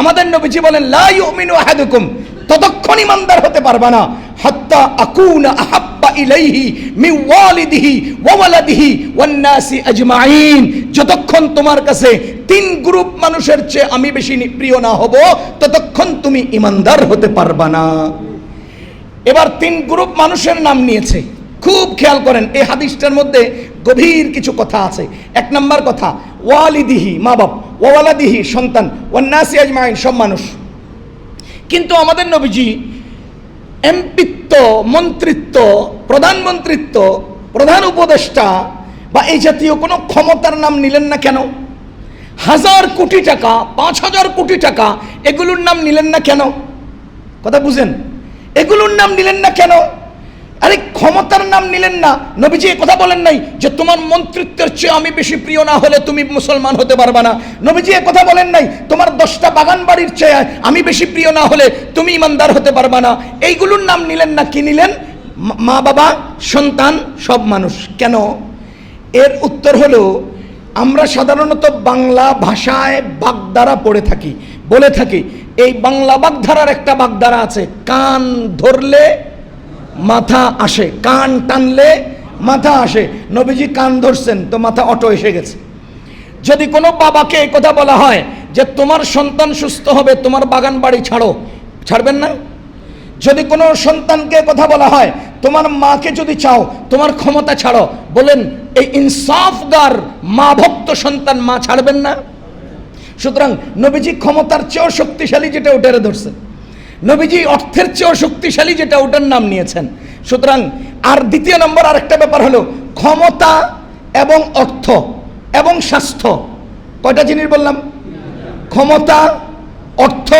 আমাদের নবীজি বলেন, লা ইউমিনু আহাদুকুম। ততক্ষণ ইমানদার হতে পারবা না। হাত্তা আকুনা আহাব্বা ইলাইহি মি ওয়ালিদিহি ওয়া ওয়ালাদিহি ওয়ান নাসি আজমাইন। যতক্ষণ তোমার কাছে তিন গ্রুপ মানুষের চেয়ে আমি বেশি প্রিয় না হব, ততক্ষণ তুমি ইমানদার হতে পারবা না। এবার তিন গ্রুপ মানুষের নাম নিয়েছে। খুব খেয়াল করেন, এই হাদিসটার মধ্যে গভীর কিছু কথা আছে। এক নম্বর কথা, ওয়ালিদিহি মা বাপ ওয়ালাদিহি সন্তান। ওয়ান্নাসি আজমাইন, সব মানুষ। কিন্তু আমাদের নবীজি এমপিত্ব মন্ত্রিত্ব, প্রধানমন্ত্রিত্ব, প্রধান উপদেষ্টা বা এই জাতীয় কোনো ক্ষমতার নাম নিলেন না কেন? হাজার কোটি টাকা, পাঁচ হাজার কোটি টাকা, এগুলোর নাম নিলেন না কেন? কথা বুঝেন? এগুলোর নাম নিলেন না কেন? আরে ক্ষমতার নাম নিলেন না। নবীজি কথা বলেন নাই যে তোমার মন্ত্রিত্বের চেয়ে আমি বেশি প্রিয় না হলে তুমি মুসলমান হতে পারবে না। নবীজি এ কথা বলেন নাই, তোমার দশটা বাগান বাড়ির চেয়ে আমি বেশি প্রিয় না হলে তুমি ইমানদার হতে পারবে না। এইগুলোর নাম নিলেন না, কি নিলেন? মা- বাবা, সন্তান, সব মানুষ। কেন? এর উত্তর হলো, আমরা সাধারণত বাংলা ভাষায় বাগধারা পড়ে থাকি, বলে থাকি। এই বাংলা বাগধারার একটা বাগধারা আছে, কান ধরলে মাথা আসে, কান টানলে মাথা আসে। নবীজি কান ধরছেন, তো মাথা অটো এসে গেছে। যদি কোনো বাবাকে এই কথা বলা হয় যে, তোমার সন্তান সুস্থ হবে, তোমার বাগান বাড়ি ছাড়ো। ছাড়বেন না? যদি কোনো সন্তানকে কথা বলা হয়, তোমার মাকে যদি চাও, তোমার ক্ষমতা ছাড়ো। বলেন, এই ইনসাফগার, মা ভক্ত সন্তান মা ছাড়বেন না? সুতরাং নবীজি ক্ষমতার চেয়েও শক্তিশালী যেটা, ওটারে ধরছেন নবীজি অর্থের চেয়েও শক্তিশালী যেটা ওটার নাম নিয়েছেন। সুতরাং আর দ্বিতীয় নম্বর আরেকটা ব্যাপার হলো ক্ষমতা এবং অর্থ এবং স্বাস্থ্য। কয়টা জিনিস বললাম? ক্ষমতা, অর্থ,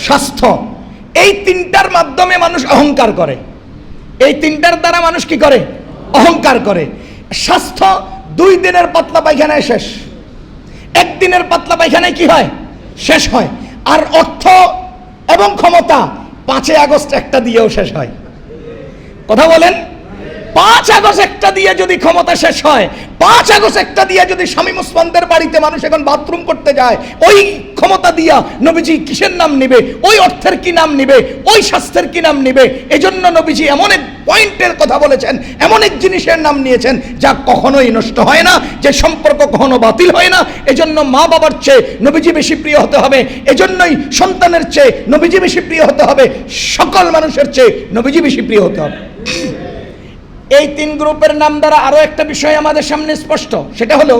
স্বাস্থ্য। এই তিনটার মাধ্যমে মানুষ অহংকার করে। এই তিনটার দ্বারা মানুষ কি করে? অহংকার করে। স্বাস্থ্য দুই দিনের পাতলা পায়খানায় শেষ। একদিনের পাতলা পায়খানায় কি হয়? শেষ হয়। আর অর্থ এবং ক্ষমতা পাঁচই আগস্ট একটা দিয়েও শেষ হয়। কথা বলেন। পাঁচ আগস্ট একটা দিয়ে যদি ক্ষমতা শেষ হয়, পাঁচ আগস্ট একটা দিয়ে যদি স্বামী মুসলমানদের বাড়িতে মানুষ এখন বাথরুম করতে যায়, ওই ক্ষমতা দিয়া নবীজি কিসের নাম নিবে? ওই অর্থের কি নাম নিবে? ওই স্বাস্থ্যের কি নাম নিবে? এজন্য নবীজি এমন এক পয়েন্টের কথা বলেছেন, এমন এক জিনিসের নাম নিয়েছেন যা কখনোই নষ্ট হয় না, যে সম্পর্ক কখনো বাতিল হয় না। এজন্য মা বাবার চেয়ে নবীজি বেশি প্রিয় হতে হবে। এজন্যই সন্তানের চেয়ে নবীজি বেশি প্রিয় হতে হবে। সকল মানুষের চেয়ে নবীজি বেশি প্রিয় হতে হবে। এই তিন গ্রুপের নাম দ্বারা আরও একটা বিষয় আমাদের সামনে স্পষ্ট। সেটা হলো,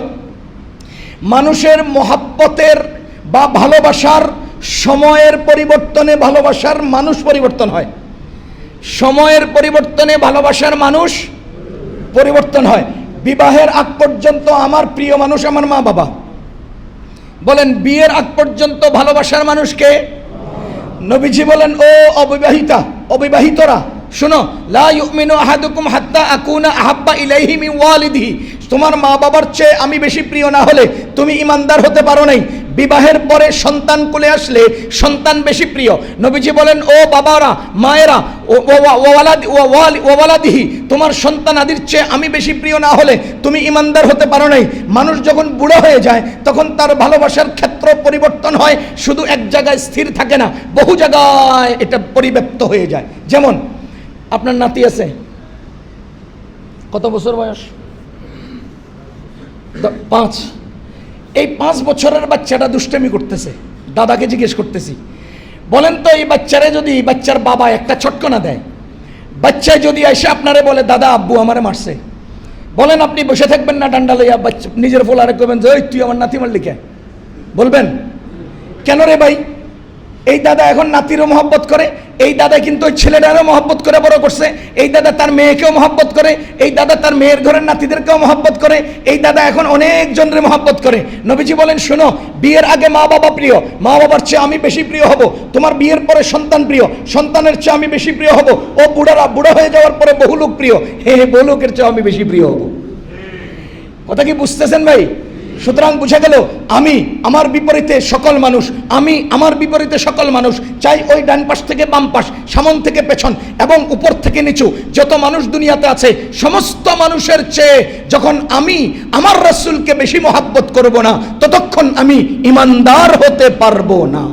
মানুষের মহাব্বতের বা ভালোবাসার সময়ের পরিবর্তনে ভালোবাসার মানুষ পরিবর্তন হয়। সময়ের পরিবর্তনে ভালোবাসার মানুষ পরিবর্তন হয়। বিবাহের আগ পর্যন্ত আমার প্রিয় মানুষ আমার মা বাবা। বলেন, বিয়ের আগ পর্যন্ত ভালোবাসার মানুষকে নবীজি বলেন, ও অবিবাহিতা, অবিবাহিতরা শোনো, লা ইউমিনু আহাদুকুম হাত্তা আকুনা আহাব্বা ইলাইহি মিন ওয়ালিদিহি। তোমার মা বাবার চেয়ে আমি বেশি প্রিয় না হলে তুমি ইমানদার হতে পারো নাই। বিবাহের পরে সন্তান কোলে আসলে সন্তান বেশি প্রিয়। নবীজি বলেন, ও বাবারা, মায়েরা ওয়ালাদিহি, তোমার সন্তান আদির চেয়ে আমি বেশি প্রিয় না হলে তুমি ইমানদার হতে পারো নাই। মানুষ যখন বুড়ো হয়ে যায়, তখন তার ভালোবাসার ক্ষেত্র পরিবর্তন হয়। শুধু এক জায়গায় স্থির থাকে না, বহু জায়গায় এটা পরিব্যাপ্ত হয়ে যায়। যেমন আপনার নাতি আছে? কত বছর বয়স? পাঁচ। এই পাঁচ বছরের বাচ্চাটা দুষ্টামি করতেছে। দাদাকে জিজ্ঞেস করতেছি, বলেন তো এই বাচ্চারে যদি বাচ্চার বাবা একটা ছটকনা দেয়, বাচ্চায় যদি এসে আপনারে বলে, দাদা, আব্বু আমারে মারছে। বলেন, আপনি বসে থাকবেন না ডান্ডা লইয়া, বাচ্চা, নিজের ফোলারে করবেন যে তুই আমার নাতি মারলি কে? বলবেন, কেন রে ভাই? এই দাদা এখন নাতিরও মহব্বত করে, এই দাদা কিন্তু ওই ছেলেটারও মহব্বত করে বড় করছে, এই দাদা তার মেয়েকেও মহব্বত করে, এই দাদা তার মেয়ের ঘরের নাতিদেরকেও মহব্বত করে, এই দাদা এখন অনেক জনের মহব্বত করে। নবীজি বলেন, শোনো, বিয়ের আগে মা বাবা প্রিয় মা বাবার চেয়ে আমি বেশি প্রিয় হব, তোমার বিয়ের পরে সন্তান প্রিয়, সন্তানের চেয়ে আমি বেশি প্রিয় হব, ও বুড়ারা, বুড়া হয়ে যাওয়ার পরে বহু লোক প্রিয়, হে হে, বহু লোকের চেয়ে আমি বেশি প্রিয় হব। কথা কি বুঝতেছেন ভাই? সুতরাং বুঝা গেল, আমি আমার বিপরীতে সকল মানুষ, আমি আমার বিপরীতে সকল মানুষ, চাই ওই ডান পাশ থেকে বাম পাশ, সামন থেকে পেছন এবং উপর থেকে নিচু। যত মানুষ দুনিয়াতে আছে, সমস্ত মানুষের চেয়ে যখন আমি আমার রসুলকে বেশি মহাব্বত করব না, ততক্ষণ আমি ইমানদার হতে পারব না।